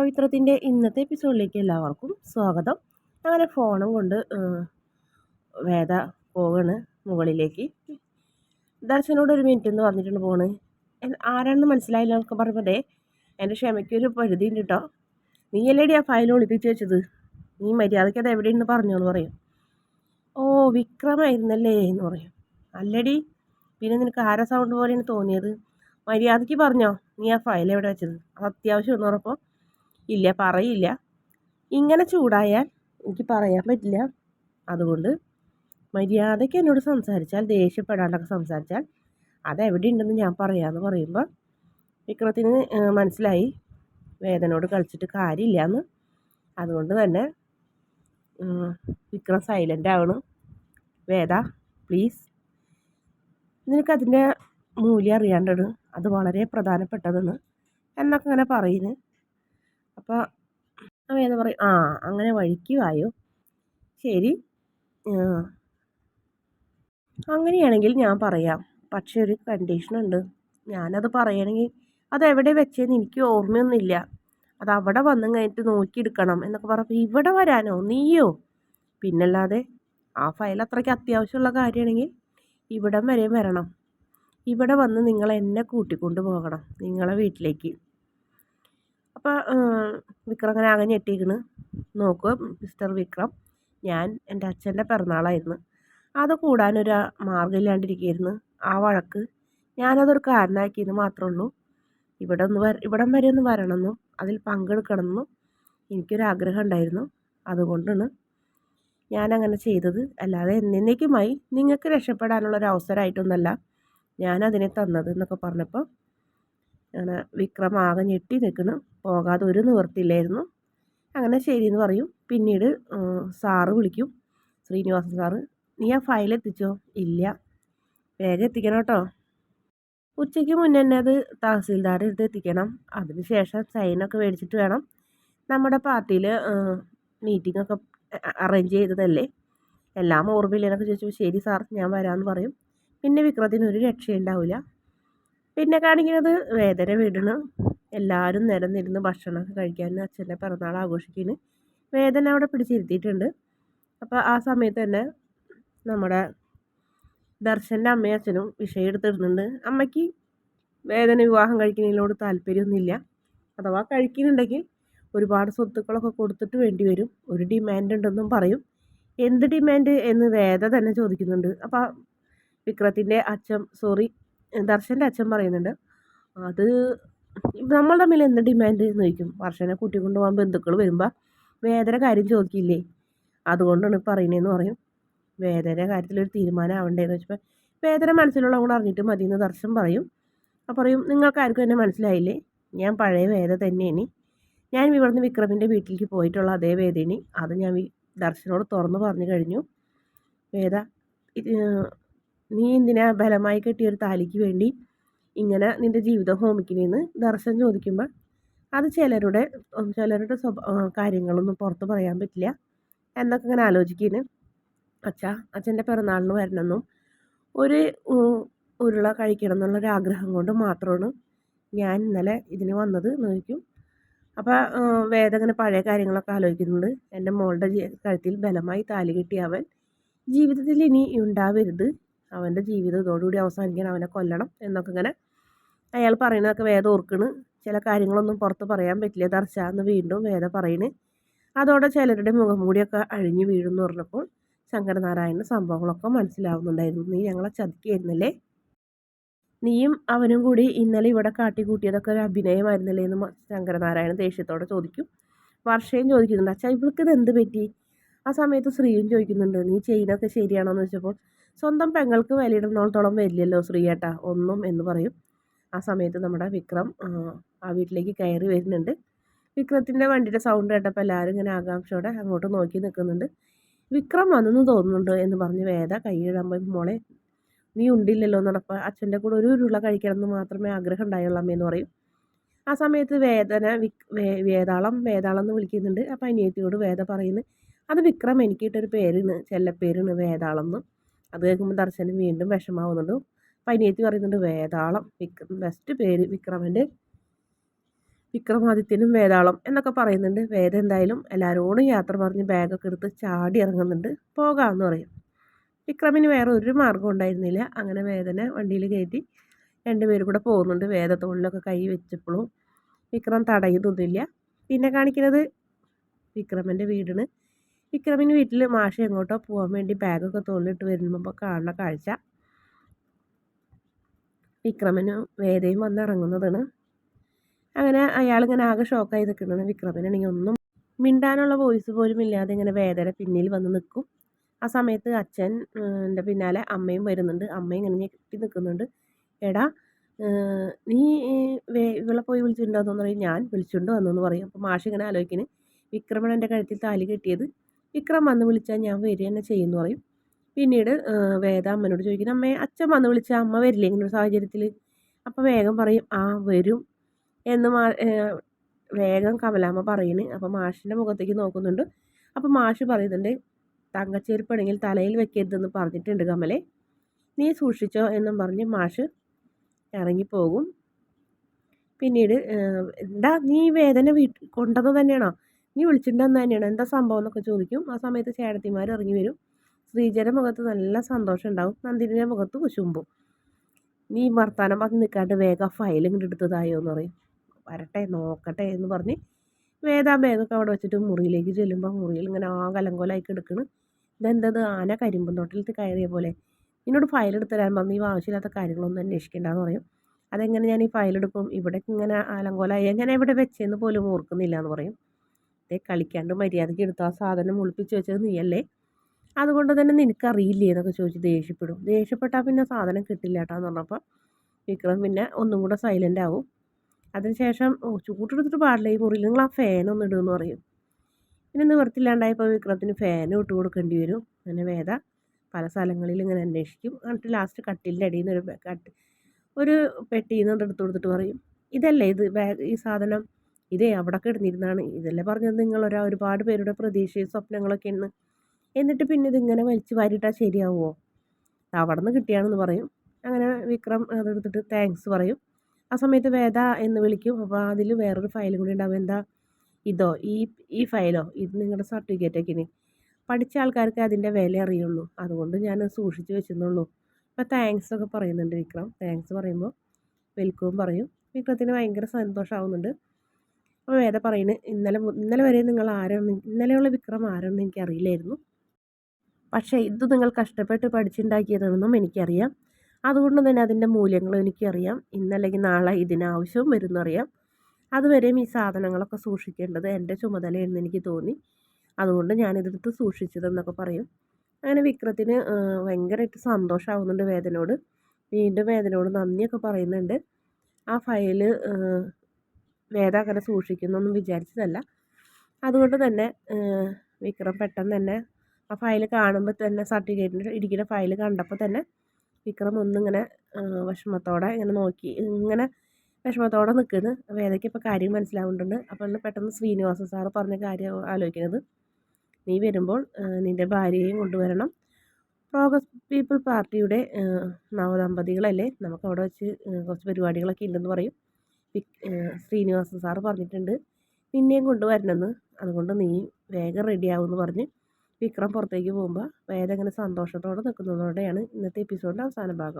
പവിത്രത്തിന്റെ ഇന്നത്തെ എപ്പിസോഡിലേക്ക് എല്ലാവർക്കും സ്വാഗതം. അങ്ങനെ ഫോണും കൊണ്ട് വേദ പോവാണ് മുകളിലേക്ക്. ദർശനോട് ഒരു മിനിറ്റ് എന്ന് പറഞ്ഞിട്ടുണ്ട് പോണ്. ആരാണെന്ന് മനസ്സിലായില്ല എന്നൊക്കെ പറഞ്ഞതേ എന്റെ ക്ഷമയ്ക്ക് ഒരു പരിധി ഉണ്ട് കേട്ടോ നീ അല്ലേടി ആ ഫയൽ ഒളിപ്പിച്ച് വെച്ചത്? നീ മര്യാദയ്ക്ക് അത് എവിടെയെന്ന് പറഞ്ഞു എന്ന് പറയും. ഓ വിക്രമായിരുന്നല്ലേ എന്ന് പറയും. അല്ലടി പിന്നെ നിനക്ക് ആരാ സൗണ്ട് പോലെയാണ് തോന്നിയത്? മര്യാദയ്ക്ക് പറഞ്ഞോ നീ ആ ഫയൽ എവിടെ വെച്ചത്? അത് അത്യാവശ്യം എന്ന് പറഞ്ഞപ്പോൾ ഇല്ല പറയില്ല. ഇങ്ങനെ ചൂടായാൽ എനിക്ക് പറയാൻ പറ്റില്ല. അതുകൊണ്ട് മര്യാദയ്ക്ക് എന്നോട് സംസാരിച്ചാൽ ദേഷ്യപ്പെടാണ്ടൊക്കെ സംസാരിച്ചാൽ അതെവിടെ ഉണ്ടെന്ന് ഞാൻ പറയാമെന്ന് പറയുമ്പോൾ വിക്രത്തിന് മനസ്സിലായി. വേദനോട് കളിച്ചിട്ട് കാര്യമില്ല എന്ന് അതുകൊണ്ട് തന്നെ വിക്രം സൈലന്റ് ആവണം. വേദ പ്ലീസ് നിനക്കതിന്റെ മൂല്യം അറിയാണ്ടാണ് അത് വളരെ പ്രധാനപ്പെട്ടതെന്ന് എന്നൊക്കെ ഇങ്ങനെ പറയുന്നു. അപ്പോൾ എന്ന് പറയും ആ അങ്ങനെ വഴിക്ക് വായോ. ശരി. അങ്ങനെയാണെങ്കിൽ ഞാൻ പറയാം. പക്ഷേ ഒരു കണ്ടീഷനുണ്ട് ഞാനത് പറയണമെങ്കിൽ അതെവിടെ വെച്ചതെന്ന് എനിക്ക് ഓർമ്മയൊന്നുമില്ല. അത് അവിടെ വന്നു കഴിഞ്ഞിട്ട് നോക്കിയെടുക്കണം എന്നൊക്കെ പറഞ്ഞപ്പോൾ ഇവിടെ വരാനോ? നീയോ? പിന്നല്ലാതെ ആ ഫയൽ അത്രയ്ക്ക് അത്യാവശ്യമുള്ള കാര്യമാണെങ്കിൽ ഇവിടം വരെയും വരണം. ഇവിടെ വന്ന് നിങ്ങൾ എന്നെ കൂട്ടിക്കൊണ്ട് പോകണം നിങ്ങളെ വീട്ടിലേക്ക്. അപ്പോൾ വിക്രം അങ്ങനെ ആകെ ഞെട്ടിയിരിക്കണ് നോക്കുക മിസ്റ്റർ വിക്രം. ഞാൻ എന്റെ അച്ഛന്റെ പിറന്നാളായിരുന്നു. അത് കൂടാനൊരു മാർഗമില്ലാണ്ടിരിക്കുകയായിരുന്നു ആ വഴക്ക് ഞാനതൊരു കാരണമാക്കിയെന്ന് മാത്രമേ ഉള്ളൂ. ഇവിടെ ഒന്ന് വര ഇവിടം വരെ ഒന്ന് വരണമെന്നും അതിൽ പങ്കെടുക്കണമെന്നും എനിക്കൊരാഗ്രഹം ഉണ്ടായിരുന്നു. അതുകൊണ്ടാണ് ഞാനങ്ങനെ ചെയ്തത്. അല്ലാതെ എന്നേക്കുമായി നിങ്ങൾക്ക് രക്ഷപ്പെടാനുള്ളൊരു അവസരമായിട്ടൊന്നല്ല ഞാനതിനെ തന്നത് എന്നൊക്കെ പറഞ്ഞപ്പോൾ അങ്ങനെ വിക്രം ആകെ ഞെട്ടി നിൽക്കണം പോകാതെ ഒരു നിവർത്തിയില്ലായിരുന്നു അങ്ങനെ ശരിയെന്ന് പറയും. പിന്നീട് സാറ് വിളിക്കും. ശ്രീനിവാസൻ സാറ് നീ ആ ഫയൽ എത്തിച്ചോ? ഇല്ല. വേഗം എത്തിക്കണം കേട്ടോ. ഉച്ചയ്ക്ക് മുന്നേ തന്നെ അത് തഹസീൽദാരുടെ എടുത്ത് എത്തിക്കണം. അതിനുശേഷം സൈനൊക്കെ മേടിച്ചിട്ട് വേണം. നമ്മുടെ പാർട്ടിയിൽ മീറ്റിംഗ് ഒക്കെ അറേഞ്ച് ചെയ്തതല്ലേ? എല്ലാം ഓർമ്മയില്ലെന്നൊക്കെ ചോദിച്ചു ശരി സാർ ഞാൻ വരാമെന്ന് പറയും. പിന്നെ വിക്രത്തിന് ഒരു രക്ഷയുണ്ടാവില്ല പിന്നെ കാണിക്കുന്നത് വേദന വീടണം. എല്ലാവരും നിരന്നിരുന്ന് ഭക്ഷണമൊക്കെ കഴിക്കാൻ അച്ഛന്റെ പിറന്നാൾ ആഘോഷിക്കുന്നു വേദന അവിടെ പിടിച്ചിരുത്തിയിട്ടുണ്ട്. അപ്പോൾ ആ സമയത്ത് തന്നെ നമ്മുടെ ദർശന്റെ അമ്മയും അച്ഛനും വിഷയം എടുത്തിടുന്നുണ്ട്. അമ്മയ്ക്ക് വേദന വിവാഹം കഴിക്കുന്നതിനോട് താല്പര്യമൊന്നുമില്ല. അഥവാ കഴിക്കുന്നുണ്ടെങ്കിൽ ഒരുപാട് സ്വത്തുക്കളൊക്കെ കൊടുത്തിട്ട് വേണ്ടി വരും. ഒരു ഡിമാൻഡ് ഉണ്ടെന്നും പറയും. എന്ത് ഡിമാൻഡ് എന്ന് വേദ തന്നെ ചോദിക്കുന്നുണ്ട്. അപ്പോൾ വിക്രത്തിന്റെ അച്ഛൻ സോറി ദർശന്റെ അച്ഛൻ പറയുന്നുണ്ട് അത് നമ്മളുടെ തമ്മിൽ എന്ത് ഡിമാൻഡ് എന്ന് ചോദിക്കും. വർഷനെ കൂട്ടിക്കൊണ്ട് പോകാൻ ബന്ധുക്കൾ വരുമ്പോൾ വേദന കാര്യം ചോദിക്കില്ലേ? അതുകൊണ്ടാണ് പറയുന്നതെന്ന് പറയും. വേദന കാര്യത്തിൽ ഒരു തീരുമാനം ആവണ്ടേന്ന് വെച്ചപ്പോൾ വേദന മനസ്സിലുള്ള കൂടെ അറിഞ്ഞിട്ട് മതി എന്ന് ദർശൻ പറയും. അപ്പോൾ പറയും നിങ്ങൾക്ക് ആർക്കും എന്നെ മനസ്സിലായില്ലേ? ഞാൻ പഴയ വേദ തന്നെയാണ്. ഞാൻ ഇവിടുന്ന് വിക്രമിന്റെ വീട്ടിലേക്ക് പോയിട്ടുള്ള അതേ വേദനി അത് ഞാൻ ദർശനോട് തുറന്ന് പറഞ്ഞു കഴിഞ്ഞു. വേദ നീ എന്തിനാ ബലമായി കെട്ടിയൊരു താലിക്ക് വേണ്ടി ഇങ്ങനെ നിന്റെ ജീവിതം ഹോമിക്കുന്നതെന്ന് ദർശൻ ചോദിക്കുമ്പോൾ അത് ചിലരുടെ ചിലരുടെ സ്വഭാ കാര്യങ്ങളൊന്നും പുറത്ത് പറയാൻ പറ്റില്ല. എന്നൊക്കെ ഇങ്ങനെ ആലോചിക്കുന്നു അച്ഛ അച്ഛന്റെ പിറന്നാളിന് വരണമെന്നും ഒരു ഉരുള കഴിക്കണം എന്നുള്ളൊരാഗ്രഹം കൊണ്ട് മാത്രമാണ് ഞാൻ ഇന്നലെ ഇതിന് വന്നത് നോക്കും അപ്പോൾ വേദ ഇങ്ങനെ പഴയ കാര്യങ്ങളൊക്കെ ആലോചിക്കുന്നുണ്ട്. എന്റെ മോളുടെ കഴുത്തിൽ ബലമായി താലി കെട്ടിയ അവൻ ജീവിതത്തിൽ ഇനി ഉണ്ടാവരുത്. അവന്റെ ജീവിതം ഇതോടുകൂടി അവസാനിക്കാൻ അവനെ കൊല്ലണം എന്നൊക്കെ ഇങ്ങനെ അയാൾ പറയുന്നതൊക്കെ വേദ ഓർക്കണ്. ചില കാര്യങ്ങളൊന്നും പുറത്ത് പറയാൻ പറ്റില്ല. ദർശ എന്ന് വീണ്ടും വേദ പറയണ്. അതോടെ ചിലരുടെ മുഖം മൂടിയൊക്കെ അഴിഞ്ഞു വീഴുമെന്ന് പറഞ്ഞപ്പോൾ ശങ്കരനാരായണ സംഭവങ്ങളൊക്കെ മനസ്സിലാവുന്നുണ്ടായിരുന്നു. നീ ഞങ്ങളെ ചതിക്കായിരുന്നല്ലേ നീയും അവനും കൂടി ഇന്നലെ ഇവിടെ കാട്ടിക്കൂട്ടിയതൊക്കെ ഒരു അഭിനയമായിരുന്നല്ലേ? എന്ന് ശങ്കരനാരായണൻ ദേഷ്യത്തോടെ ചോദിക്കും. വർഷയും ചോദിക്കുന്നുണ്ട്. അച്ഛാ ഇവൾക്ക് ഇത് എന്ത് പറ്റി? ആ സമയത്ത് ശ്രീയും ചോദിക്കുന്നുണ്ട്. നീ ചെയ്യുന്നതൊക്കെ ശരിയാണോ എന്ന് വെച്ചപ്പോൾ സ്വന്തം പെങ്ങൾക്ക് വിലയിടുന്നോളത്തോളം വരില്ലല്ലോ ശ്രീയേട്ടാ ഒന്നും എന്ന് പറയും. ആ സമയത്ത് നമ്മുടെ വിക്രം ആ വീട്ടിലേക്ക് കയറി വരുന്നുണ്ട്. വിക്രത്തിന്റെ വണ്ടിയുടെ സൗണ്ട് കേട്ടപ്പോൾ എല്ലാവരും ഇങ്ങനെ ആകാംക്ഷയോടെ അങ്ങോട്ട് നോക്കി നിൽക്കുന്നുണ്ട്. വിക്രം വന്നെന്ന് തോന്നുന്നുണ്ട് എന്ന് പറഞ്ഞ് വേദ കൈയിടുമ്പോൾ മോളെ നീ ഉണ്ടില്ലല്ലോ എന്നപ്പോൾ അച്ഛന്റെ കൂടെ ഒരു ഉരുള കഴിക്കണം എന്ന് മാത്രമേ ആഗ്രഹം ഉണ്ടായുള്ളൂ അമ്മയെന്ന് പറയും. ആ സമയത്ത് വേദന വിക് വേതാളം വേതാളം എന്ന് വിളിക്കുന്നുണ്ട്. അപ്പോൾ അനിയത്തിയോട് വേദ പറയുന്നു അത് വിക്രം എനിക്കിട്ടൊരു പേരാണ് ചെല്ലപ്പേരാണ് വേതാളം എന്ന്. അത് കേൾക്കുമ്പോൾ ദർശനം വീണ്ടും വിഷമാവുന്നുണ്ട്. അപ്പം പറയുന്നുണ്ട് വേതാളം വിക്രം ബെസ്റ്റ് പേര് വിക്രമന്റെ വിക്രമാദിത്യനും വേതാളം എന്നൊക്കെ പറയുന്നുണ്ട്. വേദ എന്തായാലും എല്ലാവരോടും യാത്ര പറഞ്ഞ് ബാഗൊക്കെ എടുത്ത് ചാടി ഇറങ്ങുന്നുണ്ട്. പോകാമെന്ന് പറയും. വിക്രമിന് വേറെ ഒരു മാർഗം ഉണ്ടായിരുന്നില്ല. അങ്ങനെ വേദനെ വണ്ടിയിൽ കയറ്റി രണ്ടുപേരും കൂടെ പോകുന്നുണ്ട്. വേദ തോളിലൊക്കെ കൈ വെച്ചപ്പോഴും വിക്രം തടയുന്നൊന്നുമില്ല പിന്നെ കാണിക്കുന്നത് വിക്രമന്റെ വീടിന് വിക്രമിന് വീട്ടിൽ മാഷ എങ്ങോട്ടോ പോകാൻ വേണ്ടി ബാഗൊക്കെ തോളിലിട്ട് വരുമ്പോൾ കാണുന്ന കാഴ്ച. വിക്രമനും വേദയും വന്നിറങ്ങുന്നതാണ് അങ്ങനെ അയാളിങ്ങനെ ആകെ ഷോക്കായി നിൽക്കുന്നത് വിക്രമനാണെങ്കിൽ ഒന്നും മിണ്ടാനുള്ള വോയിസ് പോലും ഇല്ലാതെ ഇങ്ങനെ വേദന പിന്നിൽ വന്ന് നിൽക്കും. ആ സമയത്ത് അച്ഛൻ എന്റെ പിന്നാലെ അമ്മയും വരുന്നുണ്ട്. അമ്മയും ഇങ്ങനെ ഞെട്ടി നിൽക്കുന്നുണ്ട്. എടാ നീ ഇവളെ പോയി വിളിച്ചിട്ടുണ്ടോ എന്ന് പറയും ഞാൻ വിളിച്ചുകൊണ്ട് വന്നു എന്ന് പറയും. അപ്പോൾ മാഷ് ഇങ്ങനെ വിക്രമൻ എന്റെ കഴുത്തിൽ താലി കെട്ടിയത്. വിക്രം വന്ന് വിളിച്ചാൽ ഞാൻ വരിക തന്നെ ചെയ്യുമെന്ന് പറയും. പിന്നീട് വേദ അമ്മനോട് ചോദിക്കുന്നു അമ്മേ അച്ഛൻ വന്ന് വിളിച്ചാൽ അമ്മ വരില്ലേ? ഇങ്ങനെ ഒരു സാഹചര്യത്തിൽ അപ്പോൾ വേഗം പറയും ആ വരും എന്ന് മാ വേഗം കമലാമ്മ പറയുന്നു അപ്പോൾ മാഷിന്റെ മുഖത്തേക്ക് നോക്കുന്നുണ്ട്. അപ്പോൾ മാഷ് പറയുന്നുണ്ട് തങ്കച്ചേരിപ്പണെങ്കിൽ തലയിൽ വെക്കരുതെന്ന് പറഞ്ഞിട്ടുണ്ട് കമലെ. നീ സൂക്ഷിച്ചോ എന്നും പറഞ്ഞ് മാഷ് ഇറങ്ങിപ്പോകും. പിന്നീട് എന്താ നീ വേദന വീട്ടിൽ കൊണ്ടത് തന്നെയാണോ? നീ വിളിച്ചിട്ടുണ്ടെന്ന് തന്നെയാണ്. എന്താ സംഭവം എന്നൊക്കെ ചോദിക്കും. ആ സമയത്ത് ചേട്ടത്തിമാർ ഇറങ്ങി വരും. ശ്രീജയുടെ മുഖത്ത് നല്ല സന്തോഷം ഉണ്ടാവും. നന്ദിനിയുടെ മുഖത്ത് കുശുമ്പും. നീ വർത്താനം പറഞ്ഞ് നിൽക്കാണ്ട് വേഗം ഫയൽ ഇങ്ങോട്ട് എടുത്തതായോ എന്ന് പറയും. വരട്ടെ നോക്കട്ടെ എന്ന് പറഞ്ഞ് വേദ ബാഗൊക്കെ അവിടെ വെച്ചിട്ട് മുറിയിലേക്ക് ചെല്ലുമ്പോൾ മുറിയിൽ ഇങ്ങനെ ആ കലങ്കോലായി കിടക്കണ്. ഇതെന്തത്? ആന കരിമ്പും തൊട്ടിലത്ത് കയറിയ പോലെ. എന്നോട് ഫയൽ എടുത്തരാൻ തരാൻ ഈ ആവശ്യമില്ലാത്ത കാര്യങ്ങളൊന്നും അന്വേഷിക്കേണ്ടെന്ന് പറയും. അതെങ്ങനെ ഞാൻ ഈ ഫയൽ എടുക്കും? ഇവിടെ ഇങ്ങനെ അലങ്കോലായി എങ്ങനെ ഇവിടെ വെച്ചെന്ന് പോലും ഓർക്കുന്നില്ല എന്ന് പറയും. ദേ കളിക്കാണ്ട് മര്യാദയ്ക്ക് എടുത്ത ആ സാധനം ഒളിപ്പിച്ച് വെച്ചത് നീയല്ലേ? അതുകൊണ്ട് തന്നെ നിനക്കറിയില്ലേ എന്നൊക്കെ ചോദിച്ച് ദേഷ്യപ്പെടും. ദേഷ്യപ്പെട്ടാൽ പിന്നെ സാധനം കിട്ടില്ല കേട്ടോ എന്ന് പറഞ്ഞപ്പോൾ വിക്രം പിന്നെ ഒന്നും കൂടെ സൈലന്റ് ആവും. അതിനുശേഷം ഓ ചൂട്ടെടുത്തിട്ട് പാടില്ല ഈ മുറിയിൽ. നിങ്ങൾ ആ ഫാൻ ഒന്ന് ഇടുമെന്ന് പറയും. പിന്നെ നിവർത്തില്ലാണ്ടായപ്പോൾ വിക്രത്തിന് ഫാനും ഇട്ട് കൊടുക്കേണ്ടി വരും. അങ്ങനെ വേദ പല സ്ഥലങ്ങളിൽ ഇങ്ങനെ അന്വേഷിക്കും. എന്നിട്ട് ലാസ്റ്റ് കട്ടിലിന്റെ അടിയിൽ നിന്ന് ഒരു കട്ട് ഒരു പെട്ടിയിൽ നിന്ന് എടുത്ത് കൊടുത്തിട്ട് പറയും. ഇതല്ലേ ഇത്? ബാഗ് ഈ സാധനം ഇതേ അവിടെ കിടന്നിരുന്നാണ്. ഇതല്ലേ പറഞ്ഞത് നിങ്ങളൊരാ ഒരുപാട് പേരുടെ പ്രതീക്ഷയും സ്വപ്നങ്ങളൊക്കെ ഇന്ന്. എന്നിട്ട് പിന്നെ ഇതിങ്ങനെ വലിച്ചു വാരിയിട്ടാൽ ശരിയാവുമോ അവിടെ നിന്ന് കിട്ടിയാണെന്ന് പറയും. അങ്ങനെ വിക്രം അതെടുത്തിട്ട് താങ്ക്സ് പറയും. ആ സമയത്ത് വേദ എന്ന് വിളിക്കും. അപ്പോൾ അതിൽ വേറൊരു ഫയലും കൂടി ഉണ്ടാവും. എന്താ? ഇതോ ഈ ഈ ഫയലോ ഇത് നിങ്ങളുടെ സർട്ടിഫിക്കറ്റൊക്കെ ഇനി. പഠിച്ച ആൾക്കാർക്ക് അതിന്റെ വില അറിയുള്ളൂ. അതുകൊണ്ട് ഞാൻ സൂക്ഷിച്ച് വെച്ചെന്നുള്ളൂ. അപ്പോൾ താങ്ക്സ് ഒക്കെ പറയുന്നുണ്ട് വിക്രം. താങ്ക്സ് പറയുമ്പോൾ വെൽക്കവും പറയും. വിക്രത്തിന് ഭയങ്കര സന്തോഷമാവുന്നുണ്ട് അപ്പോൾ വേദ പറയുന്നത് ഇന്നലെ ഇന്നലെ വരെ നിങ്ങൾ ആരാണ് ഇന്നലെയുള്ള വിക്രം ആരാണെന്ന് എനിക്കറിയില്ലായിരുന്നു. പക്ഷേ ഇത് നിങ്ങൾ കഷ്ടപ്പെട്ട് പഠിച്ചുണ്ടാക്കിയതാണെന്നും എനിക്കറിയാം. അതുകൊണ്ട് തന്നെ അതിന്റെ മൂല്യങ്ങളും എനിക്കറിയാം. ഇന്നല്ലെങ്കിൽ നാളെ ഇതിനാവശ്യവും വരുന്നറിയാം അതുവരെയും ഈ സാധനങ്ങളൊക്കെ സൂക്ഷിക്കേണ്ടത് എന്റെ ചുമതലയെന്ന് എനിക്ക് തോന്നി. അതുകൊണ്ട് ഞാനിതെടുത്ത് സൂക്ഷിച്ചതെന്നൊക്കെ പറയും. അങ്ങനെ വിക്രത്തിന് ഭയങ്കരമായിട്ട് സന്തോഷമാവുന്നുണ്ട് വേദനയോട് വീണ്ടും വേദനയോട് നന്ദിയൊക്കെ പറയുന്നുണ്ട്. ആ ഫയൽ വേദ അങ്ങനെ സൂക്ഷിക്കുന്നൊന്നും വിചാരിച്ചതല്ല. അതുകൊണ്ട് തന്നെ വിക്രം പെട്ടെന്ന് തന്നെ ആ ഫയൽ കാണുമ്പോൾ തന്നെ സർട്ടിഫിക്കറ്റിന്റെ ഇരിക്കുന്ന ഫയൽ കണ്ടപ്പോൾ തന്നെ വിക്രം ഒന്നിങ്ങനെ വിഷമത്തോടെ ഇങ്ങനെ നോക്കി ഇങ്ങനെ വിഷമത്തോടെ നിൽക്കുന്നു വേദയ്ക്ക് ഇപ്പോൾ കാര്യം മനസ്സിലാവുന്നുണ്ട്. അപ്പോൾ പെട്ടെന്ന് ശ്രീനിവാസ സാറ് പറഞ്ഞ കാര്യം ആലോചിക്കുന്നത് നീ വരുമ്പോൾ നിന്റെ ഭാര്യയെയും കൊണ്ടുവരണം. പ്രോഗ്രസ് പീപ്പിൾ പാർട്ടിയുടെ നവദമ്പതികളല്ലേ? നമുക്ക് അവിടെ വെച്ച് കുറച്ച് പരിപാടികളൊക്കെ ഉണ്ടെന്ന് പറയും. ശ്രീനിവാസൻ സാറ് പറഞ്ഞിട്ടുണ്ട്. നിന്നെയും കൊണ്ടുവരണമെന്ന് അതുകൊണ്ട് നീ വേഗം റെഡിയാവുമെന്ന് പറഞ്ഞ് വിക്രം പുറത്തേക്ക് പോകുമ്പോൾ വേദ ഇങ്ങനെ സന്തോഷത്തോടെ നിൽക്കുന്നതോടെയാണ് ഇന്നത്തെ എപ്പിസോഡിന്റെ അവസാന ഭാഗം.